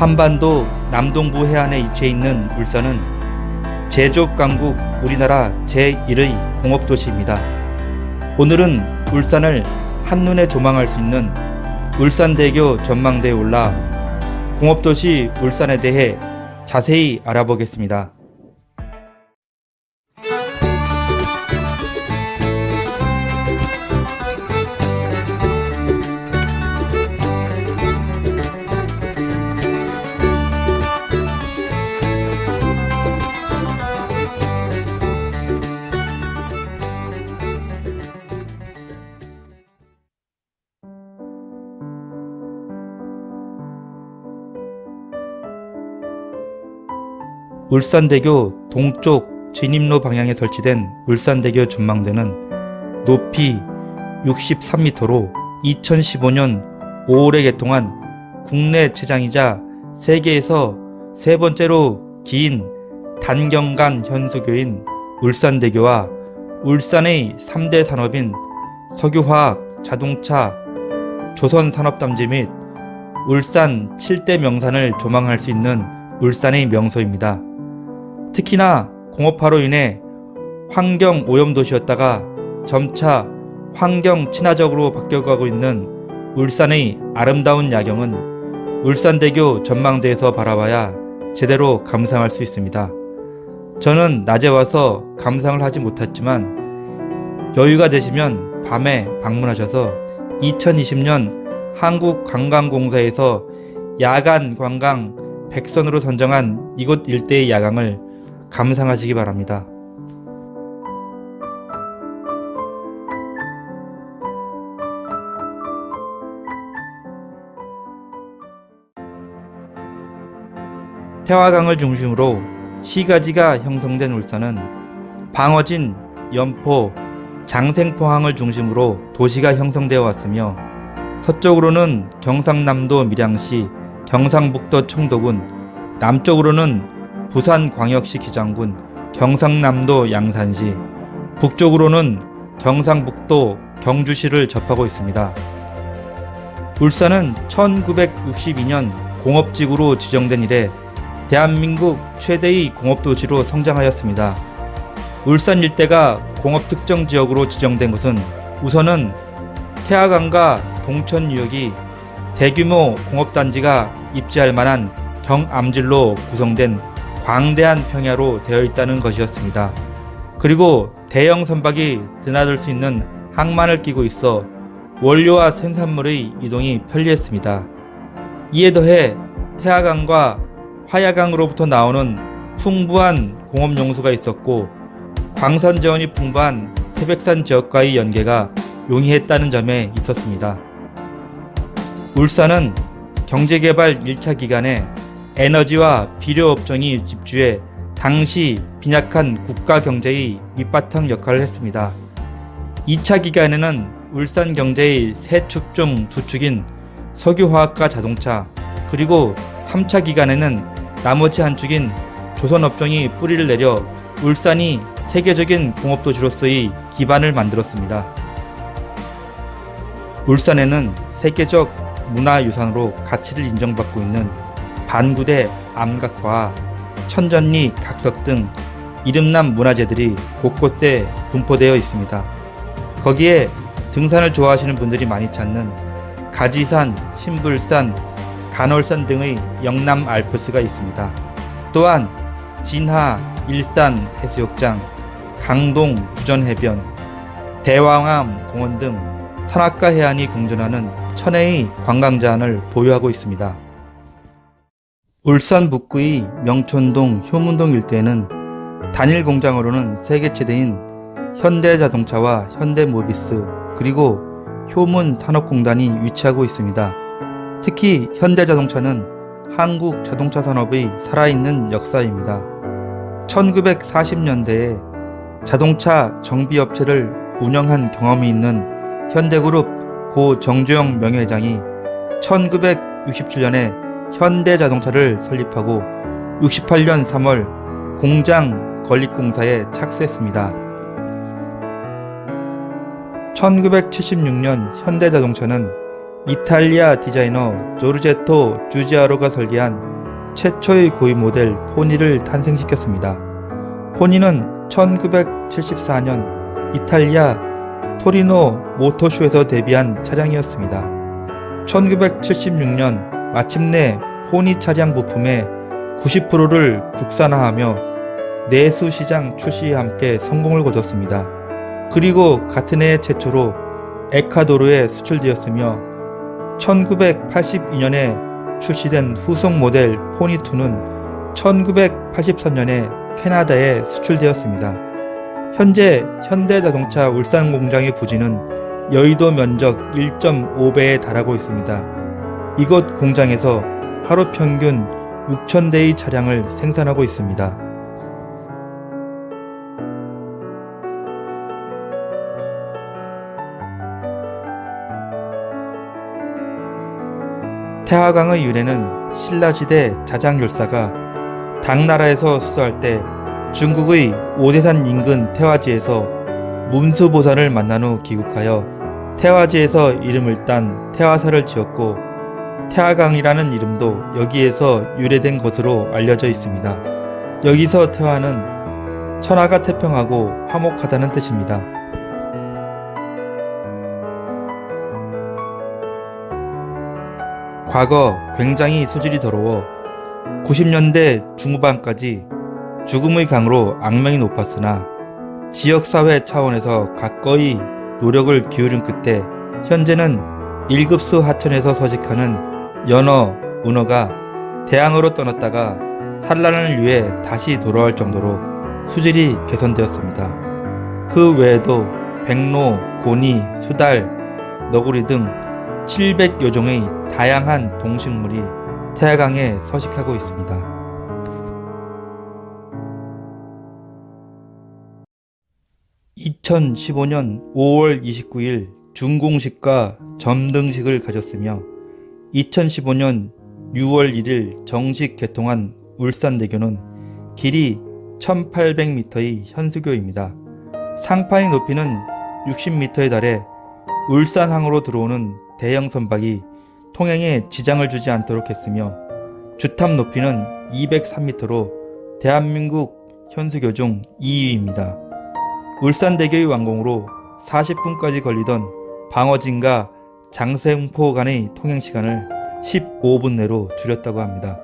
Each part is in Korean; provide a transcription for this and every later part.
한반도 남동부 해안에 위치해 있는 울산은 제조업 강국 우리나라 제1의 공업도시입니다. 오늘은 울산을 한눈에 조망할 수 있는 울산대교 전망대에 올라 공업도시 울산에 대해 자세히 알아보겠습니다. 울산대교 동쪽 진입로 방향에 설치된 울산대교 전망대는 높이 63m로 2015년 5월에 개통한 국내 최장이자 세계에서 세 번째로 긴 단경간 현수교인 울산대교와 울산의 3대 산업인 석유화학, 자동차, 조선산업단지 및 울산 7대 명산을 조망할 수 있는 울산의 명소입니다. 특히나 공업화로 인해 환경 오염 도시였다가 점차 환경 친화적으로 바뀌어가고 있는 울산의 아름다운 야경은 울산대교 전망대에서 바라봐야 제대로 감상할 수 있습니다. 저는 낮에 와서 감상을 하지 못했지만 여유가 되시면 밤에 방문하셔서 2020년 한국관광공사에서 야간 관광 백선으로 선정한 이곳 일대의 야광을 감상하시기 바랍니다. 태화강을 중심으로 시가지가 형성된 울산은 방어진, 연포, 장생포항을 중심으로 도시가 형성되어 왔으며 서쪽으로는 경상남도 밀양시, 경상북도 청도군, 남쪽으로는 부산광역시 기장군, 경상남도 양산시, 북쪽으로는 경상북도 경주시를 접하고 있습니다. 울산은 1962년 공업지구로 지정된 이래 대한민국 최대의 공업도시로 성장하였습니다. 울산 일대가 공업 특정 지역으로 지정된 것은 우선은 태화강과 동천 유역이 대규모 공업단지가 입지할 만한 경암질로 구성된 광대한 평야로 되어 있다는 것이었습니다. 그리고 대형 선박이 드나들 수 있는 항만을 끼고 있어 원료와 생산물의 이동이 편리했습니다. 이에 더해 태화강과 화야강으로부터 나오는 풍부한 공업 용소가 있었고 광선 자원이 풍부한 태백산 지역과의 연계가 용이했다는 점에 있었습니다. 울산은 경제개발 1차 기간에 에너지와 비료 업종이 집주해 당시 빈약한 국가 경제의 밑바탕 역할을 했습니다. 2차 기간에는 울산 경제의 세 축 중 두 축인 석유화학과 자동차, 그리고 3차 기간에는 나머지 한 축인 조선 업종이 뿌리를 내려 울산이 세계적인 공업도시로서의 기반을 만들었습니다. 울산에는 세계적 문화유산으로 가치를 인정받고 있는 반구대 암각화와 천전리 각석 등 이름난 문화재들이 곳곳에 분포되어 있습니다. 거기에 등산을 좋아하시는 분들이 많이 찾는 가지산, 신불산, 간월산 등의 영남 알프스가 있습니다. 또한 진하, 일산 해수욕장, 강동 부전해변, 대왕암 공원 등 산악가 해안이 공존하는 천혜의 관광자원을 보유하고 있습니다. 울산 북구의 명촌동 효문동 일대에는 단일 공장으로는 세계 최대인 현대자동차와 현대모비스 그리고 효문 산업공단이 위치하고 있습니다. 특히 현대자동차는 한국 자동차 산업의 살아있는 역사입니다. 1940년대에 자동차 정비업체를 운영한 경험이 있는 현대그룹 고 정주영 명예회장이 1967년에 현대자동차를 설립하고 68년 3월 공장 건립공사에 착수했습니다. 1976년 현대자동차는 이탈리아 디자이너 조르제토 주지아로가 설계한 최초의 고위 모델 포니를 탄생시켰습니다. 포니는 1974년 이탈리아 토리노 모터쇼에서 데뷔한 차량이었습니다. 1976년 마침내 포니 차량 부품의 90%를 국산화하며 내수 시장 출시에 함께 성공을 거뒀습니다. 그리고 같은 해 최초로 에콰도르에 수출되었으며 1982년에 출시된 후속 모델 포니2는 1983년에 캐나다에 수출되었습니다. 현재 현대자동차 울산 공장의 부지는 여의도 면적 1.5배에 달하고 있습니다. 이곳 공장에서 하루 평균 6,000대의 차량을 생산하고 있습니다. 태화강의 유래는 신라시대 자장율사가 당나라에서 수서할 때 중국의 오대산 인근 태화지에서 문수보산을 만난 후 귀국하여 태화지에서 이름을 딴 태화사를 지었고 태화강이라는 이름도 여기에서 유래된 것으로 알려져 있습니다. 여기서 태화는 천하가 태평하고 화목하다는 뜻입니다. 과거 굉장히 수질이 더러워 90년대 중후반까지 죽음의 강으로 악명이 높았으나 지역사회 차원에서 가까이 노력을 기울인 끝에 현재는 1급수 하천에서 서식하는 연어, 문어가 대항으로 떠났다가 산란을 위해 다시 돌아올 정도로 수질이 개선되었습니다. 그 외에도 백로, 고니, 수달, 너구리 등 700여 종의 다양한 동식물이 태화강에 서식하고 있습니다. 2015년 5월 29일 준공식과 점등식을 가졌으며 2015년 6월 1일 정식 개통한 울산대교는 길이 1800m의 현수교입니다. 상판의 높이는 60m에 달해 울산항으로 들어오는 대형 선박이 통행에 지장을 주지 않도록 했으며 주탑 높이는 203m로 대한민국 현수교 중 2위입니다. 울산대교의 완공으로 40분까지 걸리던 방어진과 장세홍포 간의 통행 시간을 15분 내로 줄였다고 합니다.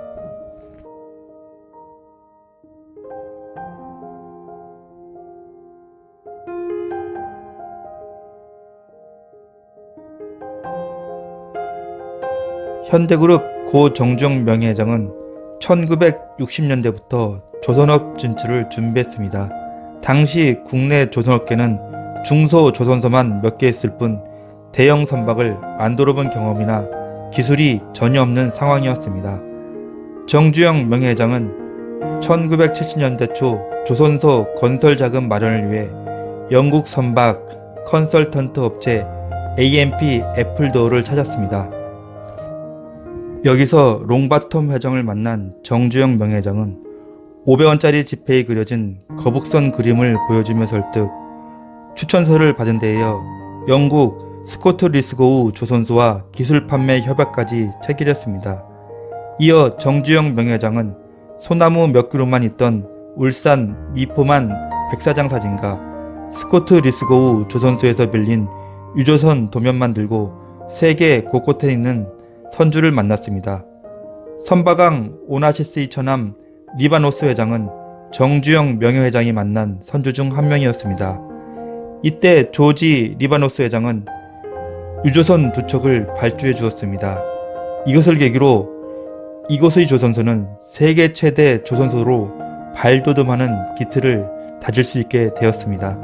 현대그룹 고 정중 명예회장은 1960년대부터 조선업 진출을 준비했습니다. 당시 국내 조선업계는 중소 조선소만 몇 개 있을 뿐 대형 선박을 만들어 본 경험이나 기술이 전혀 없는 상황이었습니다. 정주영 명예회장은 1970년대 초 조선소 건설 자금 마련을 위해 영국 선박 컨설턴트 업체 AMP 애플도어를 찾았습니다. 여기서 롱바텀 회장을 만난 정주영 명예회장은 500원짜리 지폐에 그려진 거북선 그림을 보여주며 설득 추천서를 받은 데에 이어 영국 스코트 리스고우 조선소와 기술 판매 협약까지 체결했습니다. 이어 정주영 명예회장은 소나무 몇 그루만 있던 울산 미포만 백사장 사진과 스코트 리스고우 조선소에서 빌린 유조선 도면만 들고 세계 곳곳에 있는 선주를 만났습니다. 선바강 오나시스의 처남 리바노스 회장은 정주영 명예회장이 만난 선주 중 한 명이었습니다. 이때 조지 리바노스 회장은 유조선 두 척을 발주해 주었습니다. 이것을 계기로 이곳의 조선소는 세계 최대 조선소로 발돋움하는 기틀을 다질 수 있게 되었습니다.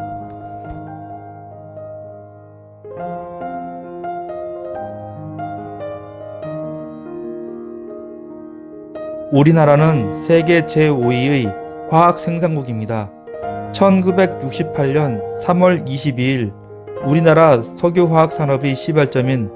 우리나라는 세계 제5위의 화학 생산국입니다. 1968년 3월 22일 우리나라 석유화학 산업의 시발점인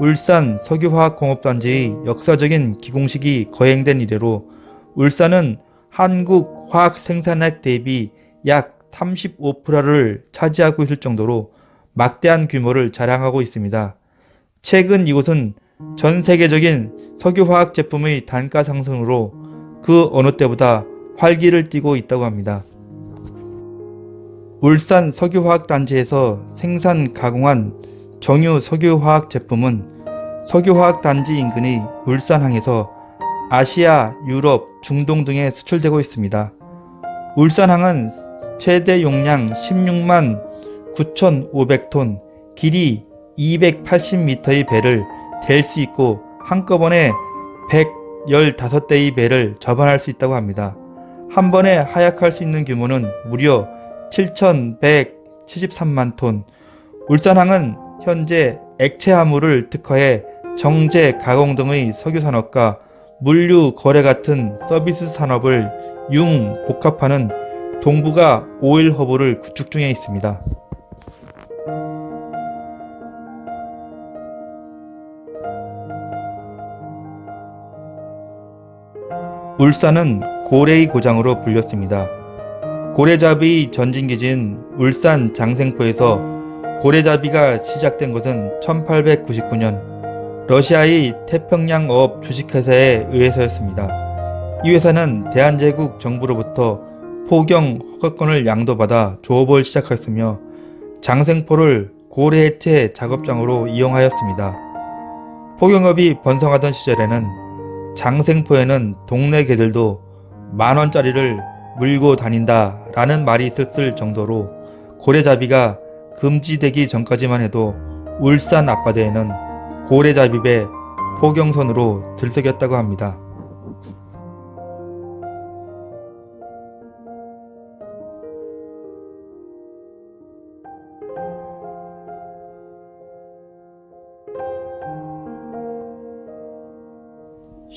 울산 석유화학공업단지의 역사적인 기공식이 거행된 이래로 울산은 한국 화학 생산액 대비 약 35%를 차지하고 있을 정도로 막대한 규모를 자랑하고 있습니다. 최근 이곳은 전 세계적인 석유화학 제품의 단가 상승으로 그 어느 때보다 활기를 띠고 있다고 합니다. 울산 석유화학단지에서 생산 가공한 정유 석유화학 제품은 석유화학단지 인근의 울산항에서 아시아, 유럽, 중동 등에 수출되고 있습니다. 울산항은 최대 용량 16만 9,500톤, 길이 280m의 배를 댈 수 있고 한꺼번에 115대의 배를 접안할 수 있다고 합니다. 한 번에 하약할 수 있는 규모는 무려 7,173만 톤. 울산항은 현재 액체 화물을 특화해 정제 가공 등의 석유 산업과 물류 거래 같은 서비스 산업을 융 복합하는 동북아 오일 허브를 구축 중에 있습니다. 울산은 고래의 고장으로 불렸습니다. 고래잡이 전진기지인 울산 장생포에서 고래잡이가 시작된 것은 1899년 러시아의 태평양 어업 주식회사에 의해서였습니다. 이 회사는 대한제국 정부로부터 포경 허가권을 양도받아 조업을 시작하였으며 장생포를 고래 해체 작업장으로 이용하였습니다. 포경업이 번성하던 시절에는 장생포에는 동네 개들도 만 원짜리를 물고 다닌다 라는 말이 있었을 정도로 고래잡이가 금지되기 전까지만 해도 울산 앞바다에는 고래잡이배 포경선으로 들썩였다고 합니다.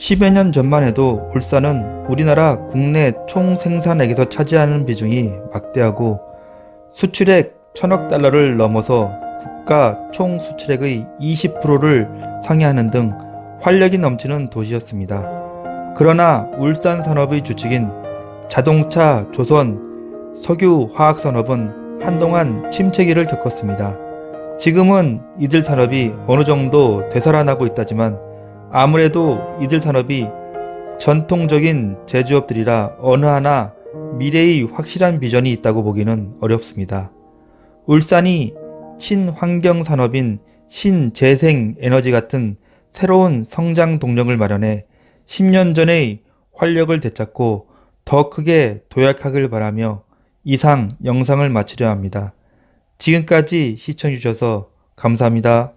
십여년 전만 해도 울산은 우리나라 국내 총 생산액에서 차지하는 비중이 막대하고 수출액 천억 달러를 넘어서 국가 총 수출액의 20%를 상회하는 등 활력이 넘치는 도시였습니다. 그러나 울산 산업의 주축인 자동차, 조선, 석유, 화학 산업은 한동안 침체기를 겪었습니다. 지금은 이들 산업이 어느 정도 되살아나고 있다지만 아무래도 이들 산업이 전통적인 제조업들이라 어느 하나 미래의 확실한 비전이 있다고 보기는 어렵습니다. 울산이 친환경 산업인 신재생 에너지 같은 새로운 성장 동력을 마련해 10년 전의 활력을 되찾고 더 크게 도약하길 바라며 이상 영상을 마치려 합니다. 지금까지 시청해주셔서 감사합니다.